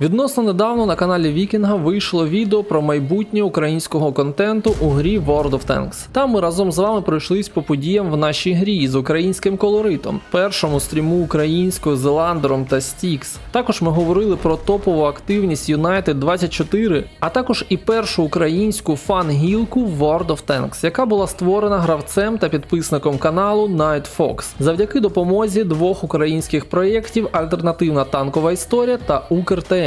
Відносно недавно на каналі Вікінга вийшло відео про майбутнє українського контенту у грі World of Tanks. Там ми разом з вами пройшлись по подіям в нашій грі з українським колоритом, першому стріму українською з Еландером та Стікс. Також ми говорили про топову активність United 24, а також і першу українську фан-гілку World of Tanks, яка була створена гравцем та підписником каналу Night Fox завдяки допомозі двох українських проєктів Альтернативна танкова історія та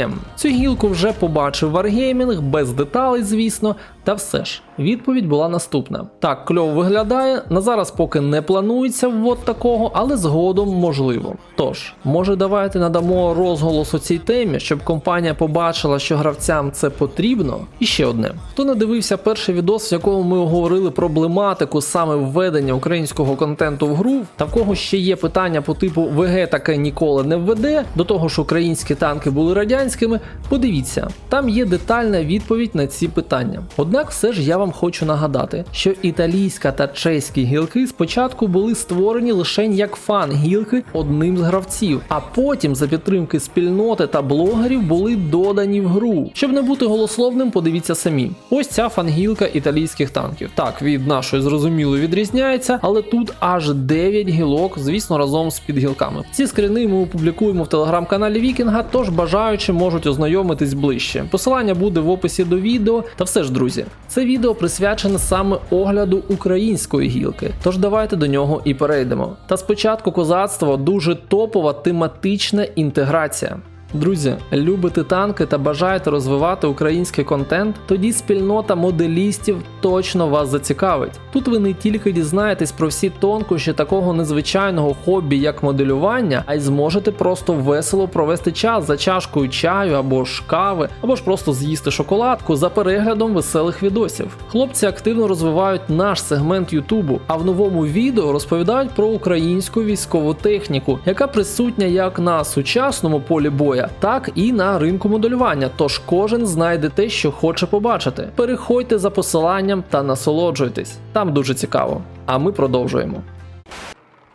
УкрТМ. Цю гілку вже побачив Wargaming, без деталей, звісно, та все ж. Відповідь була наступна: так, кльово виглядає. На зараз поки не планується ввод такого, але згодом можливо. Тож, може, давайте надамо розголос у цій темі, щоб компанія побачила, що гравцям це потрібно. І ще одне: хто не дивився перший відос, в якому ми оговорили проблематику саме введення українського контенту в гру, та в кого ще є питання по типу ВГ таке ніколи не введе, до того ж українські танки були радянськими. Подивіться, там є детальна відповідь на ці питання. Однак, все ж я вам хочу нагадати, що італійська та чеські гілки спочатку були створені лише як фан-гілки одним з гравців, а потім за підтримки спільноти та блогерів були додані в гру. Щоб не бути голословним, подивіться самі. Ось ця фангілка італійських танків. Так, від нашої зрозуміло відрізняється, але тут аж 9 гілок, звісно, разом з підгілками. Ці скріни ми опублікуємо в телеграм-каналі Вікінга, тож бажаючі можуть ознайомитись ближче. Посилання буде в описі до відео. Та все ж, друзі, це відео присвячене саме огляду української гілки. Тож давайте до нього і перейдемо. Та спочатку козацтво дуже топова тематична інтеграція. Друзі, любите танки та бажаєте розвивати український контент? Тоді спільнота моделістів точно вас зацікавить. Тут ви не тільки дізнаєтесь про всі тонкощі такого незвичайного хобі, як моделювання, а й зможете просто весело провести час за чашкою чаю або ж кави, або ж просто з'їсти шоколадку за переглядом веселих відосів. Хлопці активно розвивають наш сегмент Ютубу, а в новому відео розповідають про українську військову техніку, яка присутня як на сучасному полі бою так і на ринку моделювання. Тож кожен знайде те, що хоче побачити. Переходьте за посиланням та насолоджуйтесь. Там дуже цікаво. А ми продовжуємо.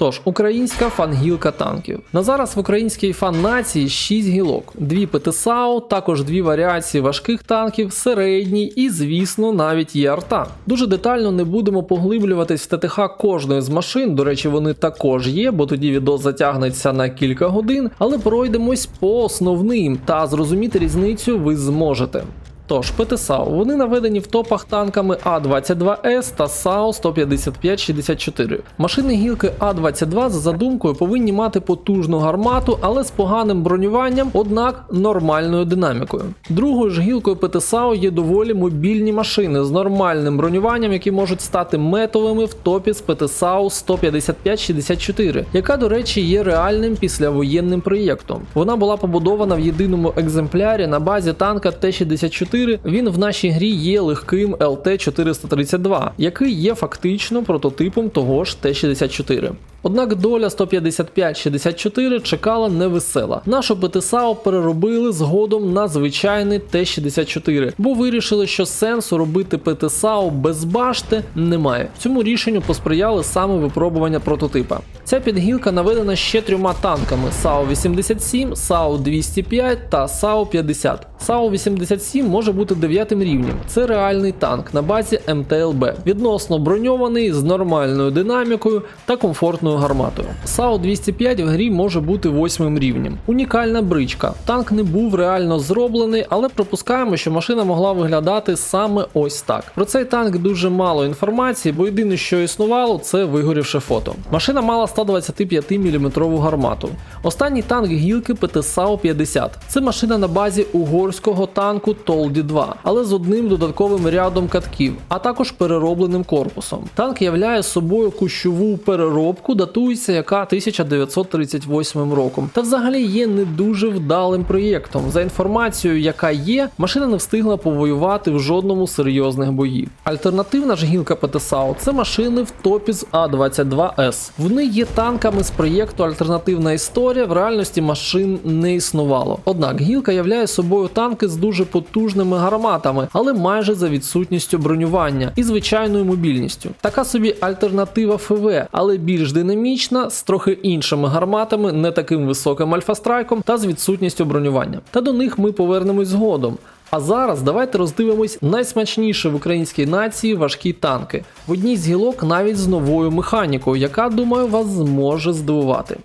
Тож, українська фангілка танків. На зараз в українській фан-нації 6 гілок, дві ПТСАУ, також дві варіації важких танків, середній і, звісно, навіть є арта. Дуже детально не будемо поглиблюватись в ТТХ кожної з машин. До речі, вони також є, бо тоді відео затягнеться на кілька годин, але пройдемось по основним та зрозуміти різницю ви зможете. Тож, ПТСАУ, вони наведені в топах танками А-22С та САУ 155-64. Машини гілки А-22 за задумкою повинні мати потужну гармату, але з поганим бронюванням, однак нормальною динамікою. Другою ж гілкою ПТСАУ є доволі мобільні машини з нормальним бронюванням, які можуть стати метовими в топі з ПТСАУ 155-64, яка, до речі, є реальним післявоєнним проєктом. Вона була побудована в єдиному екземплярі на базі танка Т-64. Він в нашій грі є легким LT432, який є фактично прототипом того ж Т-64. Однак доля 155-64 чекала невесела. Нашу ПТСАО переробили згодом на звичайний Т-64, бо вирішили, що сенсу робити ПТСАО без башти немає. Цьому рішенню посприяли саме випробування прототипа. Ця підгілка наведена ще трьома танками: САУ-87, САУ-205 та САУ-50. САУ-87 може бути дев'ятим рівнем. Це реальний танк на базі МТЛБ, відносно броньований з нормальною динамікою та комфортною гарматою. САУ-205 в грі може бути восьмим рівнем. Унікальна бричка. Танк не був реально зроблений, але припускаємо, що машина могла виглядати саме ось так. Про цей танк дуже мало інформації, бо єдине, що існувало, це вигорівше фото. Машина мала 125 мм гармату. Останній танк гілки ПТСАУ-50. Це машина на базі угорського танку Толді-2, але з одним додатковим рядом катків, а також переробленим корпусом. Танк являє собою кущову переробку, датується яка 1938 роком. Та взагалі є не дуже вдалим проєктом. За інформацією, яка є, машина не встигла повоювати в жодному серйозних боїв. Альтернативна ж гілка ПТСАУ це машини в топі з А-22С. Вони є танками з проєкту Альтернативна історія. В реальності машин не існувало. Однак гілка являє собою танки з дуже потужними гарматами, але майже за відсутністю бронювання і звичайною мобільністю. Така собі альтернатива ФВ, але більш динамічна, з трохи іншими гарматами, не таким високим альфа-страйком та з відсутністю бронювання. Та до них ми повернемось згодом. А зараз давайте роздивимось найсмачніші в українській нації важкі танки. В одній з гілок навіть з новою механікою, яка, думаю, вас зможе здивувати.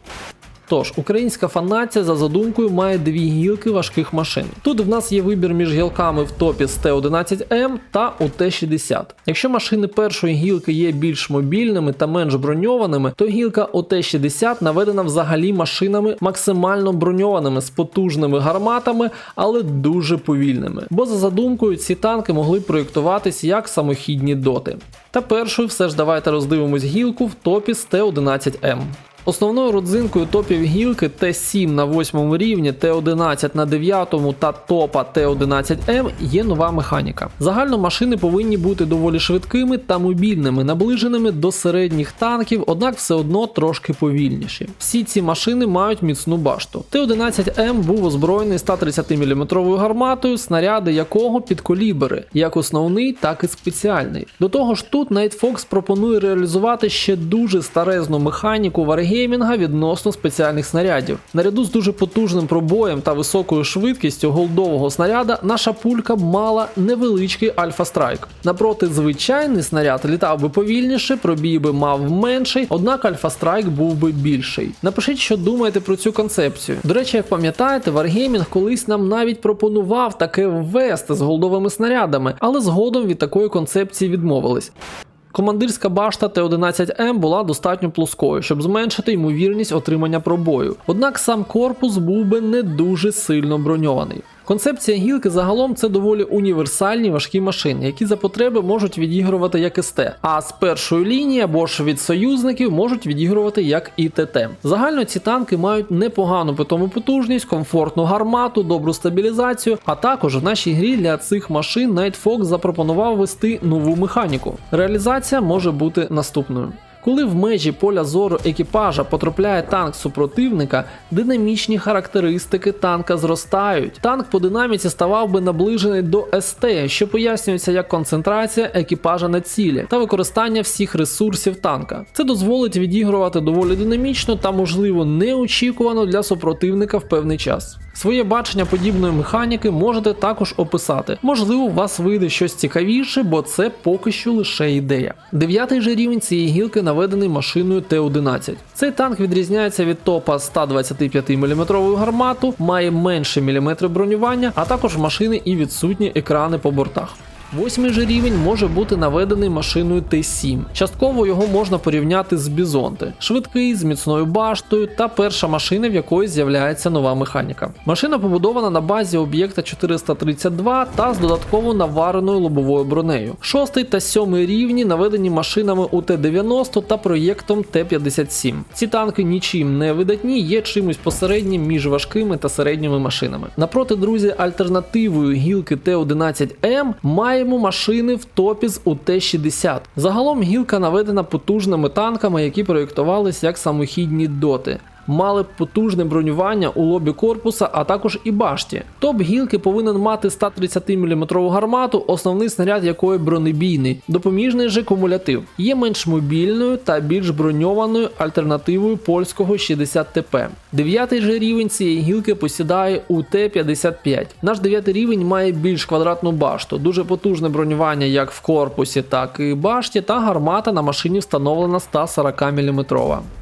Тож, українська фанація за задумкою має дві гілки важких машин. Тут в нас є вибір між гілками в топі з Т-11М та ОТ-60. Якщо машини першої гілки є більш мобільними та менш броньованими, то гілка ОТ-60 наведена взагалі машинами максимально броньованими з потужними гарматами, але дуже повільними. Бо за задумкою ці танки могли проєктуватись як самохідні доти. Та першою все ж давайте роздивимось гілку в топі з Т-11М. Основною родзинкою топів гілки Т7 на 8 рівні, Т11 на 9 та топа Т11М є нова механіка. Загально машини повинні бути доволі швидкими та мобільними, наближеними до середніх танків, однак все одно трошки повільніші. Всі ці машини мають міцну башту. Т11М був озброєний 130 мм гарматою, снаряди якого під колібери, як основний, так і спеціальний. До того ж, тут Night Fox пропонує реалізувати ще дуже старезну механіку варгеймінга відносно спеціальних снарядів. Наряду з дуже потужним пробоєм та високою швидкістю голдового снаряда наша пулька мала невеличкий альфа-страйк. Напроти, звичайний снаряд літав би повільніше, пробій би мав менший, однак альфа-страйк був би більший. Напишіть, що думаєте про цю концепцію. До речі, як пам'ятаєте, Wargaming колись нам навіть пропонував таке ввести з голдовими снарядами, але згодом від такої концепції відмовились. Командирська башта Т-11М була достатньо плоскою, щоб зменшити ймовірність отримання пробою. Однак сам корпус був би не дуже сильно броньований. Концепція гілки загалом це доволі універсальні важкі машини, які за потреби можуть відігрувати як СТ, а з першої лінії або ж від союзників можуть відігрувати як ІТТ. Загально ці танки мають непогану питому потужність, комфортну гармату, добру стабілізацію. А також в нашій грі для цих машин Night Fox запропонував ввести нову механіку. Реалізація може бути наступною. Коли в межі поля зору екіпажа потрапляє танк супротивника, динамічні характеристики танка зростають. Танк по динаміці ставав би наближений до СТ, що пояснюється як концентрація екіпажа на цілі та використання всіх ресурсів танка. Це дозволить відігрувати доволі динамічно та, можливо, неочікувано для супротивника в певний час. Своє бачення подібної механіки можете також описати. Можливо, у вас вийде щось цікавіше, бо це поки що лише ідея. Дев'ятий же рівень цієї гілки наведений машиною Т-11. Цей танк відрізняється від топа 125 мм гармату, має менше міліметри бронювання, а також машини і відсутні екрани по бортах. Восьмий же рівень може бути наведений машиною Т7. Частково його можна порівняти з Бізонти. Швидкий, з міцною баштою та перша машина, в якої з'являється нова механіка. Машина побудована на базі об'єкта 432 та з додатково навареною лобовою бронею. Шостий та сьомий рівні наведені машинами у Т-90 та проєктом Т-57. Ці танки нічим не видатні, є чимось посереднім між важкими та середніми машинами. Напроти, друзі, альтернативою гілки Т-11М має маємо машини в топі з УТ-60. Загалом гілка наведена потужними танками, які проєктувалися як самохідні доти. Мали потужне бронювання у лобі корпуса, а також і башті. Топ гілки повинен мати 130 мм гармату, основний снаряд якої бронебійний, допоміжний же кумулятив. Є менш мобільною та більш броньованою альтернативою польського 60 ТП. Дев'ятий же рівень цієї гілки посідає УТ-55. Наш дев'ятий рівень має більш квадратну башту, дуже потужне бронювання як в корпусі, так і башті, та гармата на машині встановлена 140 мм.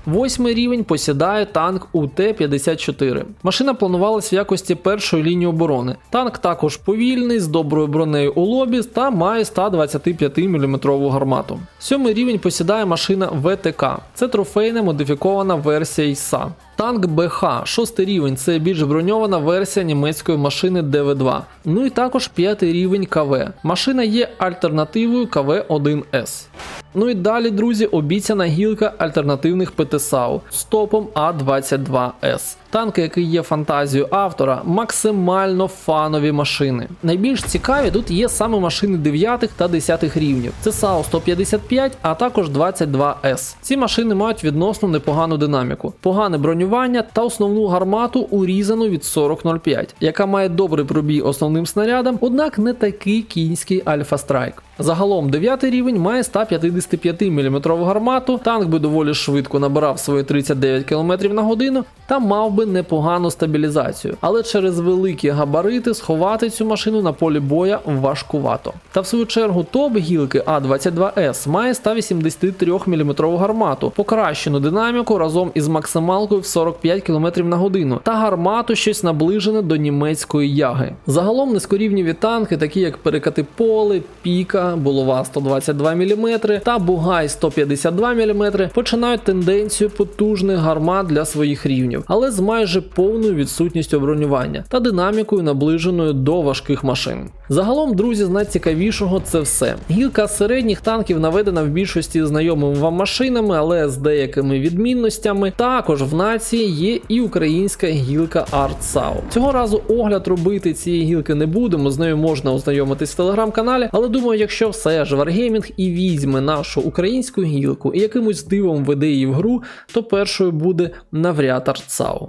Восьмий рівень посідає танк УТ-54. Машина планувалась в якості першої лінії оборони. Танк також повільний, з доброю бронею у лобі та має 125 мм гармату. Сьомий рівень посідає машина ВТК. Це трофейна модифікована версія ІСА. Танк БХ, шостий рівень, це більш броньована версія німецької машини ДВ2. Ну і також п'ятий рівень КВ. Машина є альтернативою КВ-1С. Ну і далі, друзі, обіцяна гілка альтернативних ПТСАУ з топом А22С. Танки, які є фантазією автора, максимально фанові машини. Найбільш цікаві тут є саме машини 9 та 10 рівнів. Це САУ 155, а також 22С. Ці машини мають відносно непогану динаміку, погане бронювання та основну гармату урізану від 40.05, яка має добрий пробій основним снарядам, однак не такий кінський Альфа Страйк. Загалом 9 рівень має 155 мм гармату, танк би доволі швидко набирав свої 39 км на годину та мав би непогану стабілізацію, але через великі габарити сховати цю машину на полі боя важкувато. Та в свою чергу топ гілки А22С має 183 мм гармату, покращену динаміку разом із максималкою в 45 км на годину та гармату щось наближене до німецької яги. Загалом низькорівніві танки, такі як перекати поле, піка, булава 122 мм та бугай 152 мм, починають тенденцію потужних гармат для своїх рівнів, але з майже повною відсутністю бронювання та динамікою наближеною до важких машин. Загалом, друзі, з найцікавішого це все. Гілка середніх танків наведена в більшості знайомими вам машинами, але з деякими відмінностями. Також в нації є і українська гілка ArtSAU. Цього разу огляд робити цієї гілки не будемо, з нею можна ознайомитись в телеграм-каналі, але думаю, якщо все ж Wargaming і візьме нашу українську гілку і якимось дивом веде її в гру, то першою буде навряд ArtSAU.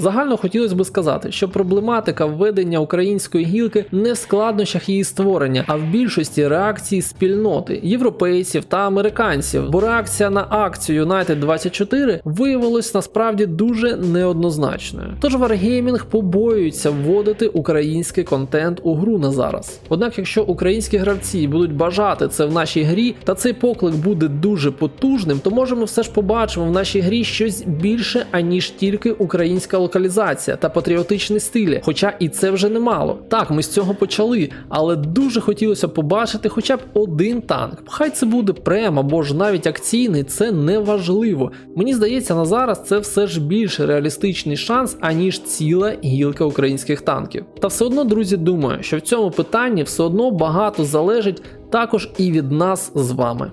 Загально хотілося би сказати, що проблематика введення української гілки не в складнощах її створення, а в більшості реакції спільноти європейців та американців. Бо реакція на акцію United 24 виявилась насправді дуже неоднозначною. Тож Wargaming побоюється вводити український контент у гру на зараз. Однак, якщо українські гравці будуть бажати це в нашій грі, та цей поклик буде дуже потужним, то може ми все ж побачимо в нашій грі щось більше аніж тільки українська локалізація та патріотичні стилі. Хоча і це вже немало. Так, ми з цього почали, але дуже хотілося побачити хоча б один танк. Хай це буде прем або ж навіть акційний, це не важливо. Мені здається, на зараз це все ж більш реалістичний шанс, аніж ціла гілка українських танків. Та все одно, друзі, думаю, що в цьому питанні все одно багато залежить також і від нас з вами.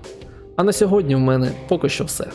А на сьогодні в мене поки що все.